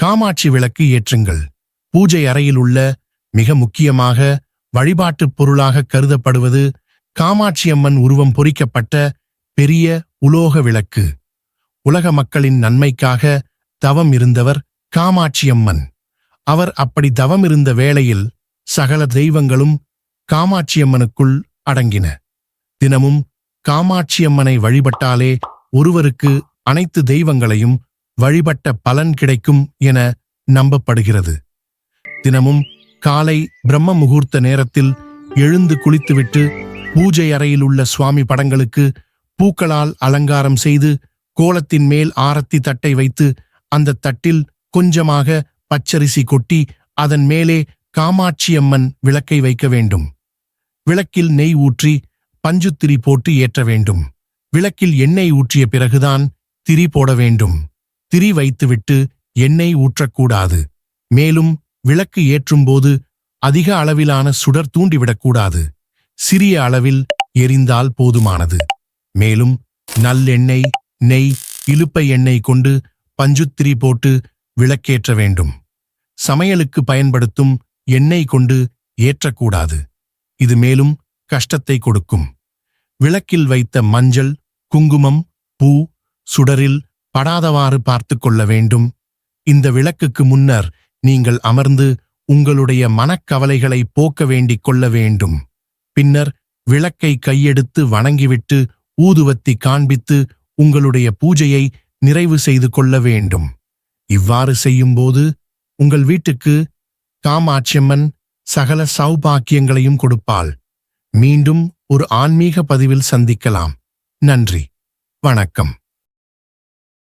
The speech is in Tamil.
காமாட்சி விளக்கு ஏற்றுங்கள். பூஜை அறையில் உள்ள மிக முக்கியமாக வழிபாட்டுப் பொருளாக கருதப்படுவது காமாட்சியம்மன் உருவம் பொறிக்கப்பட்ட பெரிய உலோக விளக்கு. உலக மக்களின் நன்மைக்காக தவம் இருந்தவர் காமாட்சியம்மன் அவர் அப்படி தவம் இருந்த வேளையில் சகல தெய்வங்களும் காமாட்சியம்மனுக்குள் அடங்கின. தினமும் காமாட்சியம்மனை வழிபட்டாலே ஒருவருக்கு அனைத்து தெய்வங்களையும் வழிபட்ட பலன் கிடைக்கும் என நம்பப்படுகிறது. தினமும் காலை பிரம்ம முகூர்த்த நேரத்தில் எழுந்து குளித்துவிட்டு பூஜை அறையில் உள்ள சுவாமி படங்களுக்கு பூக்களால் அலங்காரம் செய்து கோலத்தின் மேல் ஆரத்தி தட்டை வைத்து அந்த தட்டில் கொஞ்சமாக பச்சரிசி கொட்டி அதன் மேலே காமாட்சியம்மன் விளக்கை வைக்க வேண்டும். விளக்கில் நெய் ஊற்றி பஞ்சுத்திரி போட்டு ஏற்ற வேண்டும். விளக்கில் எண்ணெய் ஊற்றிய பிறகுதான் திரி போட வேண்டும். திரி வைத்துவிட்டு எண்ணெய் ஊற்றக்கூடாது. மேலும் விளக்கு ஏற்றும்போது அதிக அளவிலான சுடர் தூண்டிவிடக்கூடாது. சிறிய அளவில் எரிந்தால் போதுமானது. மேலும் நல்லெண்ணெய் நெய் இலுப்பை எண்ணெய் கொண்டு பஞ்சுத்திரி போட்டு விளக்கேற்ற வேண்டும். சமையலுக்கு பயன்படுத்தும் எண்ணெய் கொண்டு ஏற்றக்கூடாது. இது மேலும் கஷ்டத்தை கொடுக்கும். விளக்கில் வைத்த மஞ்சள் குங்குமம் பூ சுடரில் படாதவாறு பார்த்து கொள்ள வேண்டும். இந்த விளக்குக்கு முன்னர் நீங்கள் அமர்ந்து உங்களுடைய மனக்கவலைகளை போக்க வேண்டிக் கொள்ள வேண்டும். பின்னர் விளக்கை கையெடுத்து வணங்கிவிட்டு ஊதுவத்தி காண்பித்து உங்களுடைய பூஜையை நிறைவு செய்து கொள்ள வேண்டும். இவ்வாறு செய்யும்போது உங்கள் வீட்டுக்கு காமாட்சியம்மன் சகல சௌபாக்கியங்களையும் கொடுப்பாள். மீண்டும் ஒரு ஆன்மீக பதிவில் சந்திக்கலாம். நன்றி. வணக்கம்.